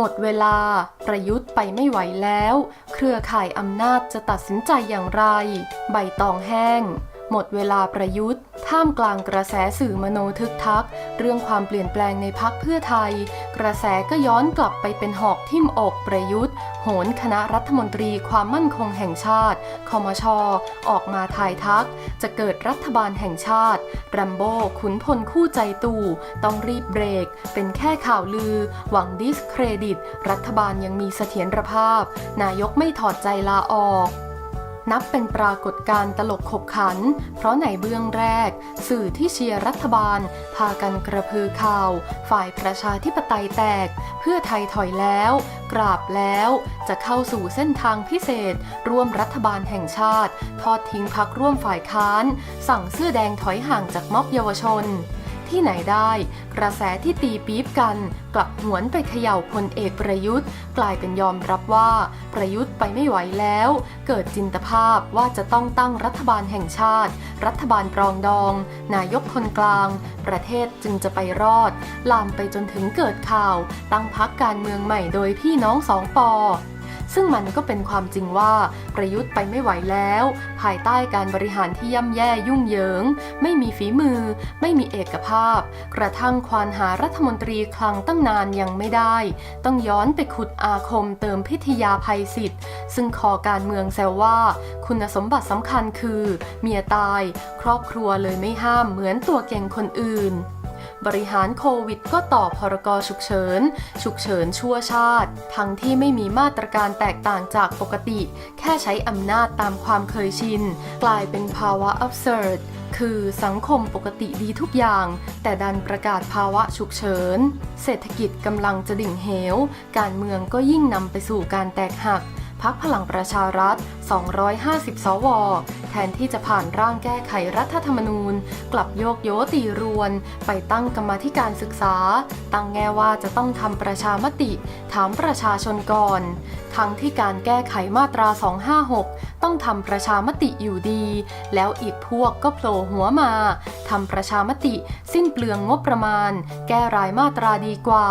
หมดเวลา ประยุทธ์ไปไม่ไหวแล้ว เครือข่ายอำนาจจะตัดสินใจอย่างไร ใบตองแห้ง หมดเวลาประยุทธ์ ท่ามกลางกระแสสื่อมโนทึกทัก เรื่องความเปลี่ยนแปลงในพักเพื่อไทย กระแสก็ย้อนกลับไปเป็นหอกทิ่มอกประยุทธ์ โหนคณะรัฐมนตรีความมั่นคงแห่งชาติ คมช ออกมาทายทัก จะเกิดรัฐบาลแห่งชาติแรมโบ้ขุนพลคู่ใจตู่ ต้องรีบเบรก เป็นแค่ข่าวลือ หวังดิสเครดิต รัฐบาลยังมีเสถียรภาพ นายกไม่ถอดใจลาออก นับเป็นปรากฏการณ์ตลกขบขัน เพราะในเบื้องแรก สื่อที่เชียร์รัฐบาล พากันกระพือข่าว ฝ่ายประชาธิปไตยแตก เพื่อไทยถอยแล้ว กราบแล้ว จะเข้าสู่เส้นทางพิเศษ ร่วมรัฐบาลแห่งชาติ ทอดทิ้งพักร่วมฝ่ายค้าน สั่งเสื้อแดงถอยห่างจากม็อบเยาวชน ที่ไหนได้ กระแสที่ตีปี๊บกัน กลับหวนไปเขย่าพลเอกประยุทธ์ กลายเป็นยอมรับว่า ประยุทธ์ไปไม่ไหวแล้ว เกิดจินตภาพว่าจะต้องตั้งรัฐบาลแห่งชาติ รัฐบาลปรองดอง นายกคนกลาง ประเทศจึงจะไปรอด ลามไปจนถึงเกิดข่าว ตั้งพักการเมืองใหม่โดยพี่น้องสองปอ ซึ่งมันก็เป็นความจริงว่าประยุทธ์ไปไม่ไหวแล้ว ภายใต้การบริหารที่ย่ำแย่ยุ่งเหยิง ไม่มีฝีมือ ไม่มีเอกภาพ กระทั่งควานหารัฐมนตรีคลังตั้งนานยังไม่ได้ ต้องย้อนไปขุดอาคมเติมพิทยาภัยสิทธิ์ ซึ่งคอการเมืองแซวว่า คุณสมบัติสำคัญคือ เมียตาย ครอบครัวเลยไม่ห้ามเหมือนตัวเก่งคนอื่น บริหารโควิดก็ต่อพรกฉุกเฉิน ฉุกเฉินชั่วชาติ ทั้งที่ไม่มีมาตรการแตกต่างจากปกติ แค่ใช้อำนาจตามความเคยชิน กลายเป็นภาวะ absurd คือสังคมปกติดีทุกอย่าง แต่ดันประกาศภาวะฉุกเฉิน เศรษฐกิจกำลังจะดิ่งเหว การเมืองก็ยิ่งนำไปสู่การแตกหักพักพลังประชารัฐ 250 สว ทนที่จะผ่านร่างแก้ไขรัฐธรรมนูญ กลับโยกโยตีรวน ไปตั้งกรรมาธิการศึกษา ตั้งแง่ว่าจะต้องทำประชามติ ถามประชาชนก่อน ทั้งที่การแก้ไขมาตรา 256 ต้องทำประชามติอยู่ดี แล้วอีกพวกก็โผล่หัวมาทำประชามติสิ้นเปลืองงบประมาณ แก้รายมาตราดีกว่า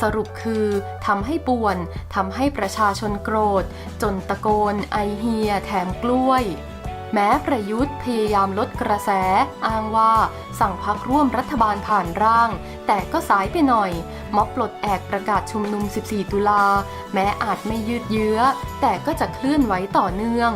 สรุปคือทำให้ป่วนทำให้ประชาชนโกรธ จนตะโกนไอเฮียแถมกล้วย แม้ประยุทธ์พยายามลดกระแส อ้างว่าสั่งพักร่วมรัฐบาลผ่านร่าง แต่ก็สายไปหน่อย ม็อบปลดแอกประกาศชุมนุม 14 ตุลา แม้อาจไม่ยืดเยื้อ แต่ก็จะเคลื่อนไหวต่อเนื่อง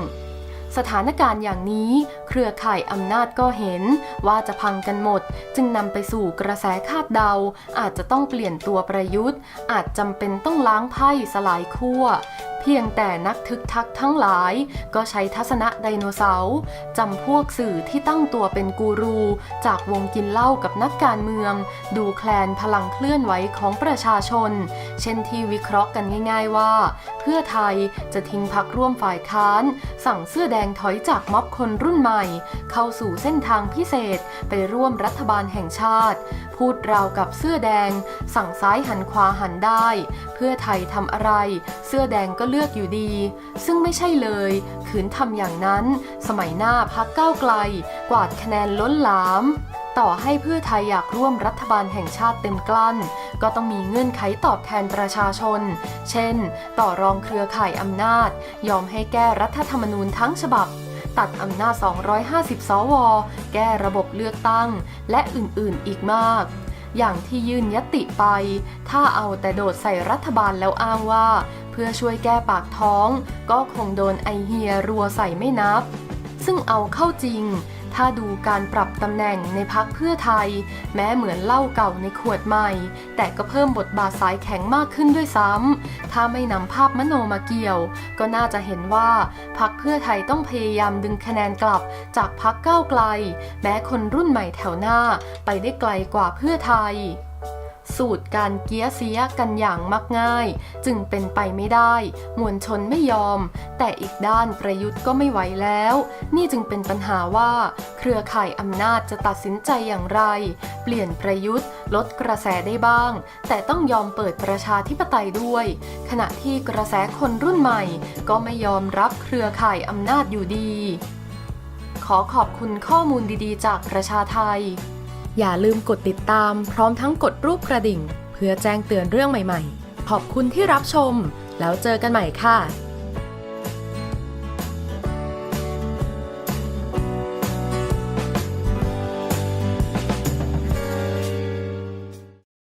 สถานการณ์อย่างนี้เครือข่ายอำนาจก็เห็นว่าจะพังกันหมด จึงนำไปสู่กระแสคาดเดา อาจจะต้องเปลี่ยนตัวประยุทธ์ อาจจำเป็นต้องล้างไพ่สลายขั้ว พียงแต่นักทึกทักทั้งหลาย ก็ใช้ทัศนะไดโนเสาร์จำพวกสื่อที่ตั้งตัวเป็นกูรู จากวงกินเหล้ากับนักการเมือง ดูแคลนพลังเคลื่อนไหวของประชาชน เช่นที่วิเคราะห์กันง่าย ๆว่า เพื่อไทยจะทิ้งพักร่วมฝ่ายค้าน สั่งเสื้อแดงถอยจากม็อบคนรุ่นใหม่ เข้าสู่เส้นทางพิเศษไปร่วมรัฐบาลแห่งชาติ พูดราวกับเสื้อแดง สั่งซ้ายหันขวาหันได้ เพื่อไทยทำอะไร เสื้อแดงก็เลือกอยู่ดี ซึ่งไม่ใช่เลย ขืนทำอย่างนั้น สมัยหน้าพักก้าวไกล กวาดคะแนนล้นหลาม ต่อให้เพื่อไทยอยากร่วมรัฐบาลแห่งชาติเต็มกลั้น ก็ต้องมีเงื่อนไขตอบแทนประชาชน เช่น ต่อรองเครือข่ายอำนาจ ยอมให้แก้รัฐธรรมนูญทั้งฉบับ ตัดอำนาจ 250 สว แก้ระบบเลือกตั้ง และอื่นๆอีกมากอย่างที่ยื่นยติไป ถ้าเอาแต่โดดใส่รัฐบาลแล้วอ้างว่า พื่อช่วยแก้ปากท้อง ก็คงโดนไอเฮียรัวใส่ไม่นับ ซึ่งเอาเข้าจริง ถ้าดูการปรับตำแหน่งในพักเพื่อไทย แม้เหมือนเหล้าเก่าในขวดใหม่ แต่ก็เพิ่มบทบาทสายแข็งมากขึ้นด้วยซ้ำถ้าไม่นำภาพมโนมาเกี่ยว ก็น่าจะเห็นว่าพักเพื่อไทยต้องพยายามดึงคะแนนกลับจากพักก้าวไกล แม้คนรุ่นใหม่แถวหน้าไปได้ไกลกว่าเพื่อไทย สูตรการเกี้ยเสียกันอย่างมักง่าย จึงเป็นไปไม่ได้ มวลชนไม่ยอม แต่อีกด้านประยุทธ์ก็ไม่ไหวแล้ว นี่จึงเป็นปัญหาว่า เครือข่ายอำนาจจะตัดสินใจอย่างไร เปลี่ยนประยุทธ์ ลดกระแสได้บ้าง แต่ต้องยอมเปิดประชาธิปไตยด้วย ขณะที่กระแสคนรุ่นใหม่ ก็ไม่ยอมรับเครือข่ายอำนาจอยู่ดี ขอขอบคุณข้อมูลดีๆ จากประชาไทย อย่าลืมกดติดตามพร้อมทั้งกดรูปกระดิ่ง เพื่อแจ้งเตือนเรื่องใหม่ๆ ขอบคุณที่รับชม แล้วเจอกันใหม่ค่ะ